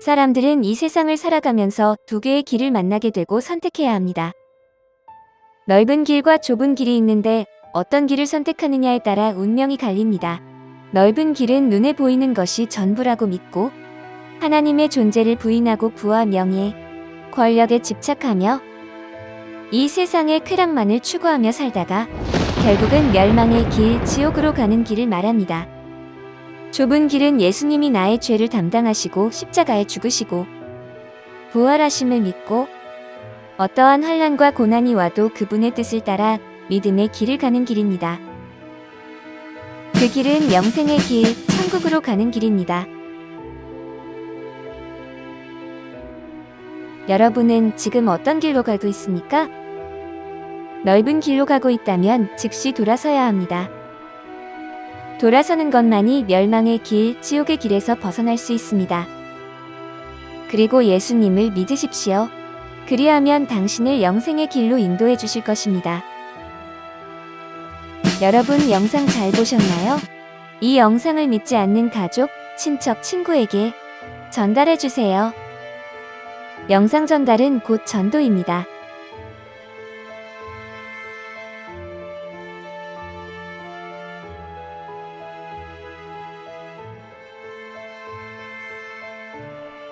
사람들은 이 세상을 살아가면서 두 개의 길을 만나게 되고 선택해야 합니다. 넓은 길과 좁은 길이 있는데 어떤 길을 선택하느냐에 따라 운명이 갈립니다. 넓은 길은 눈에 보이는 것이 전부라고 믿고 하나님의 존재를 부인하고 부와 명예, 권력에 집착하며 이 세상의 쾌락만을 추구하며 살다가 결국은 멸망의 길, 지옥으로 가는 길을 말합니다. 좁은 길은 예수님이 나의 죄를 담당하시고 십자가에 죽으시고 부활하심을 믿고 어떠한 환란과 고난이 와도 그분의 뜻을 따라 믿음의 길을 가는 길입니다. 그 길은 영생의 길, 천국으로 가는 길입니다. 여러분은 지금 어떤 길로 가고 있습니까? 넓은 길로 가고 있다면 즉시 돌아서야 합니다. 돌아서는 것만이 멸망의 길, 지옥의 길에서 벗어날 수 있습니다. 그리고 예수님을 믿으십시오. 그리하면 당신을 영생의 길로 인도해 주실 것입니다. 여러분 영상 잘 보셨나요? 이 영상을 믿지 않는 가족, 친척, 친구에게 전달해 주세요. 영상 전달은 곧 전도입니다.